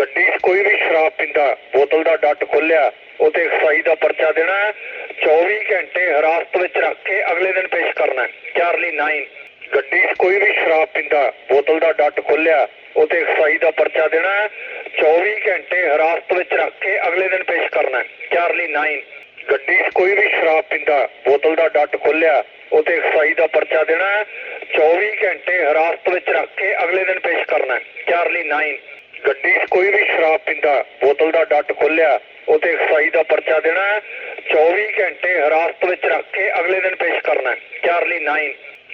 ਗੱਡੀ 'ਚ ਕੋਈ ਵੀ ਸ਼ਰਾਬ ਪੀਂਦਾ, ਬੋਤਲ ਦਾ ਡੱਟ ਖੋਲਿਆ ਉਤੇ ਐਕਸਾਈਜ਼ ਦਾ ਪਰਚਾ ਦੇਣਾ ਹੈ। 24 ਘੰਟੇ ਹਿਰਾਸਤ ਵਿੱਚ ਰੱਖ ਕੇ ਅਗਲੇ ਦਿਨ ਪੇਸ਼ ਕਰਨਾ ਚਾਰਲੀ 9 ਗੱਡੀ 'ਚ ਕੋਈ ਵੀ ਸ਼ਰਾਬ ਪੀਂਦਾ, ਬੋਤਲ ਦਾ ਡੱਟ ਖੋਲਿਆ ਉਤੇ ਐਕਸਾਈਜ਼ ਦਾ ਪਰਚਾ ਦੇਣਾ ਹੈ। 24 ਘੰਟੇ ਹਿਰਾਸਤ ਵਿੱਚ ਰੱਖ ਕੇ ਅਗਲੇ ਦਿਨ ਪੇਸ਼ ਕਰਨਾ ਚਾਰਲੀ 9 ਗੱਡੀ 'ਚ ਕੋਈ ਵੀ ਸ਼ਰਾਬ ਪੀਂਦਾ, ਬੋਤਲ ਦਾ ਡੱਟ ਖੋਲਿਆ ਉਤੇ ਐਕਸਾਈਜ਼ ਦਾ ਪਰਚਾ ਦੇਣਾ ਹੈ। 24 ਘੰਟੇ ਹਿਰਾਸਤ ਵਿੱਚ ਰੱਖ ਕੇ ਅਗਲੇ ਦਿਨ ਪੇਸ਼ ਕਰਨਾ ਚਾਰਲੀ 9 ਗੱਡੀ 'ਚ ਕੋਈ ਵੀ ਸ਼ਰਾਬ ਪੀਂਦਾ, ਬੋਤਲ ਦਾ ਡੱਟ ਖੋਲਿਆ ਉਤੇ ਐਕਸਾਈਜ਼ ਦਾ ਪਰਚਾ ਦੇਣਾ 24 ਘੰਟੇ ਹਿਰਾਸਤ ਵਿੱਚ ਰੱਖ ਕੇ ਅਗਲੇ ਦਿਨ ਪੇਸ਼ ਕਰਨਾ ਚਾਰਲੀ 9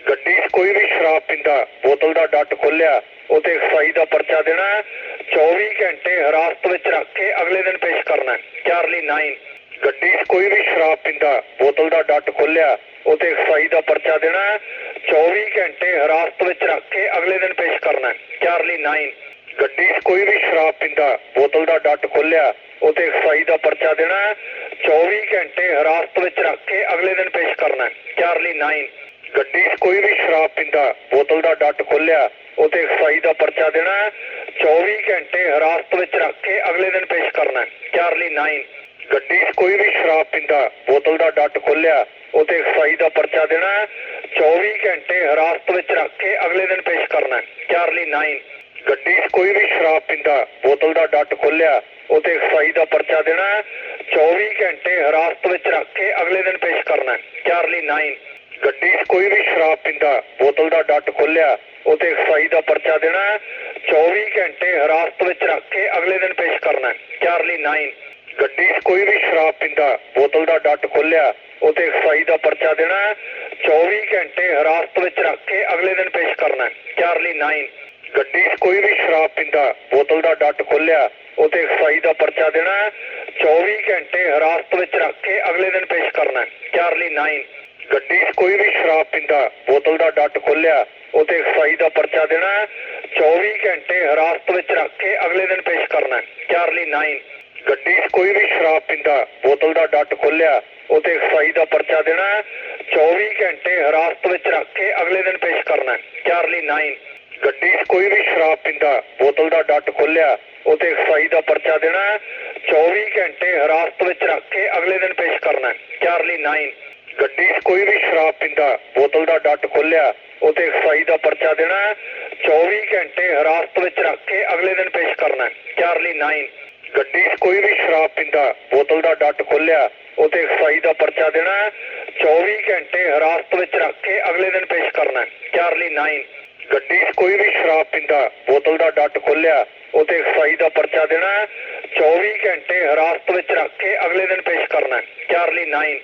ਗੱਡੀ 'ਚ ਕੋਈ ਵੀ ਸ਼ਰਾਬ ਪੀਂਦਾ, ਬੋਤਲ ਦਾ ਡੱਟ ਖੋਲਿਆ ਉਤੇ ਐਕਸਾਈਜ਼ ਦਾ ਪਰਚਾ ਦੇਣਾ ਹੈ। 24 ਘੰਟੇ ਹਿਰਾਸਤ ਵਿੱਚ ਰੱਖ ਕੇ ਅਗਲੇ ਦਿਨ ਪੇਸ਼ ਕਰਨਾ ਚਾਰਲੀ 9 ਗੱਡੀ 'ਚ ਕੋਈ ਵੀ ਸ਼ਰਾਬ ਪੀਂਦਾ, ਬੋਤਲ ਦਾ ਡੱਟ ਖੋਲਿਆ ਉਤੇ ਐਕਸਾਈਜ਼ ਦਾ ਪਰਚਾ ਦੇਣਾ ਹੈ। 24 ਘੰਟੇ ਹਿਰਾਸਤ ਵਿੱਚ ਰੱਖ ਕੇ ਅਗਲੇ ਦਿਨ ਪੇਸ਼ ਕਰਨਾ ਚਾਰਲੀ 9 ਗੱਡੀ 'ਚ ਕੋਈ ਵੀ ਸ਼ਰਾਬ ਪੀਂਦਾ, ਬੋਤਲ ਦਾ ਡੱਟ ਖੋਲਿਆ ਉਤੇ ਐਕਸਾਈਜ਼ ਦਾ ਪਰਚਾ ਦੇਣਾ 24 ਘੰਟੇ ਹਿਰਾਸਤ ਵਿੱਚ ਰੱਖ ਕੇ ਅਗਲੇ ਦਿਨ ਪੇਸ਼ ਕਰਨਾ ਚਾਰਲੀ 9 ਗੱਡੀ 'ਚ ਕੋਈ ਵੀ ਸ਼ਰਾਬ ਪੀਂਦਾ, ਬੋਤਲ ਦਾ ਡੱਟ ਖੋਲਿਆ ਉਤੇ ਐਕਸਾਈਜ਼ ਦਾ ਪਰਚਾ ਦੇਣਾ ਹੈ। 24 ਘੰਟੇ ਹਿਰਾਸਤ ਵਿੱਚ ਰੱਖ ਕੇ ਅਗਲੇ ਦਿਨ ਪੇਸ਼ ਕਰਨਾ ਚਾਰਲੀ 9 ਗੱਡੀ 'ਚ ਕੋਈ ਵੀ ਸ਼ਰਾਬ ਪੀਂਦਾ, ਬੋਤਲ ਦਾ ਡੱਟ ਖੋਲਿਆ ਉਤੇ ਐਕਸਾਈਜ਼ ਦਾ ਪਰਚਾ ਦੇਣਾ ਹੈ। 24 ਘੰਟੇ ਹਿਰਾਸਤ ਵਿੱਚ ਰੱਖ ਕੇ ਅਗਲੇ ਦਿਨ ਪੇਸ਼ ਕਰਨਾ ਚਾਰਲੀ 9 ਗੱਡੀ 'ਚ ਕੋਈ ਵੀ ਸ਼ਰਾਬ ਪੀਂਦਾ, ਬੋਤਲ ਦਾ ਡੱਟ ਖੋਲਿਆ ਉਤੇ ਐਕਸਾਈਜ਼ ਦਾ ਪਰਚਾ ਦੇਣਾ 24 ਘੰਟੇ ਹਿਰਾਸਤ ਵਿੱਚ ਰੱਖ ਕੇ ਅਗਲੇ ਦਿਨ ਪੇਸ਼ ਕਰਨਾ ਚਾਰਲੀ 9 ਗੱਡੀ 'ਚ ਕੋਈ ਵੀ ਸ਼ਰਾਬ ਪੀਂਦਾ, ਬੋਤਲ ਦਾ ਡੱਟ ਖੋਲਿਆ ਉਤੇ ਐਕਸਾਈਜ਼ ਦਾ ਪਰਚਾ ਦੇਣਾ ਹੈ। 24 ਘੰਟੇ ਹਿਰਾਸਤ ਵਿੱਚ ਰੱਖ ਕੇ ਅਗਲੇ ਦਿਨ ਪੇਸ਼ ਕਰਨਾ ਚਾਰਲੀ 9 ਗੱਡੀ 'ਚ ਕੋਈ ਵੀ ਸ਼ਰਾਬ ਪੀਂਦਾ, ਬੋਤਲ ਦਾ ਡੱਟ ਖੋਲਿਆ ਉਤੇ ਐਕਸਾਈਜ਼ ਦਾ ਪਰਚਾ ਦੇਣਾ 24 ਘੰਟੇ ਹਿਰਾਸਤ ਵਿੱਚ ਰੱਖ ਕੇ ਅਗਲੇ ਦਿਨ ਪੇਸ਼ ਕਰਨਾ ਚਾਰਲੀ 9 ਗੱਡੀ 'ਚ ਕੋਈ ਵੀ ਸ਼ਰਾਬ ਪੀਂਦਾ, ਬੋਤਲ ਦਾ ਡੱਟ ਖੋਲਿਆ ਉਤੇ ਐਕਸਾਈਜ਼ ਦਾ ਪਰਚਾ ਦੇਣਾ 24 ਘੰਟੇ ਹਿਰਾਸਤ ਵਿੱਚ ਰੱਖ ਕੇ ਅਗਲੇ ਦਿਨ ਪੇਸ਼ ਕਰਨਾ ਚਾਰਲੀ 9 ਗੱਡੀ 'ਚ ਕੋਈ ਵੀ ਸ਼ਰਾਬ ਪੀਂਦਾ, ਬੋਤਲ ਦਾ ਡੱਟ ਖੋਲਿਆ ਉਤੇ ਐਕਸਾਈਜ਼ ਦਾ ਪਰਚਾ ਦੇਣਾ ਹੈ। 24 ਘੰਟੇ ਹਿਰਾਸਤ ਵਿੱਚ ਰੱਖ ਕੇ ਅਗਲੇ ਦਿਨ ਪੇਸ਼ ਕਰਨਾ ਚਾਰਲੀ 9 ਗੱਡੀ 'ਚ ਕੋਈ ਵੀ ਸ਼ਰਾਬ ਪੀਂਦਾ, ਬੋਤਲ ਦਾ ਡੱਟ ਖੋਲਿਆ ਉਤੇ ਐਕਸਾਈਜ਼ ਦਾ ਪਰਚਾ ਦੇਣਾ 24 ਘੰਟੇ ਹਿਰਾਸਤ ਵਿੱਚ ਰੱਖ ਕੇ ਅਗਲੇ ਦਿਨ ਪੇਸ਼ ਕਰਨਾ ਚਾਰਲੀ 9 ਗੱਡੀ 'ਚ ਕੋਈ ਵੀ ਸ਼ਰਾਬ ਪੀਂਦਾ, ਬੋਤਲ ਦਾ ਡੱਟ ਖੋਲਿਆ ਉਤੇ ਐਕਸਾਈਜ਼ ਦਾ ਪਰਚਾ ਦੇਣਾ 24 ਘੰਟੇ ਹਿਰਾਸਤ ਵਿੱਚ ਰੱਖ ਕੇ ਅਗਲੇ ਦਿਨ ਪੇਸ਼ ਕਰਨਾ ਚਾਰਲੀ 9 ਗੱਡੀ 'ਚ ਕੋਈ ਵੀ ਸ਼ਰਾਬ ਪੀਂਦਾ, ਬੋਤਲ ਦਾ ਡੱਟ ਖੋਲਿਆ ਉਤੇ ਐਕਸਾਈਜ਼ ਦਾ ਪਰਚਾ ਦੇਣਾ ਹੈ। 24 ਘੰਟੇ ਹਿਰਾਸਤ ਵਿੱਚ ਰੱਖ ਕੇ ਅਗਲੇ ਦਿਨ ਪੇਸ਼ ਕਰਨਾ ਚਾਰਲੀ 9 ਗੱਡੀ 'ਚ ਕੋਈ ਵੀ ਸ਼ਰਾਬ ਪੀਂਦਾ, ਬੋਤਲ ਦਾ ਡੱਟ ਖੋਲਿਆ ਉਤੇ ਐਕਸਾਈਜ਼ ਦਾ ਪਰਚਾ ਦੇਣਾ 24 ਘੰਟੇ ਹਿਰਾਸਤ ਵਿੱਚ ਰੱਖ ਕੇ ਅਗਲੇ ਦਿਨ ਪੇਸ਼ ਕਰਨਾ ਚਾਰਲੀ 9 ਗੱਡੀ 'ਚ ਕੋਈ ਵੀ ਸ਼ਰਾਬ ਪੀਂਦਾ, ਬੋਤਲ ਦਾ ਡੱਟ ਖੋਲਿਆ ਉਤੇ ਐਕਸਾਈਜ਼ ਦਾ ਪਰਚਾ ਦੇਣਾ ਹੈ। 24 ਘੰਟੇ ਹਿਰਾਸਤ ਵਿੱਚ ਰੱਖ ਕੇ ਅਗਲੇ ਦਿਨ ਪੇਸ਼ ਕਰਨਾ ਚਾਰਲੀ 9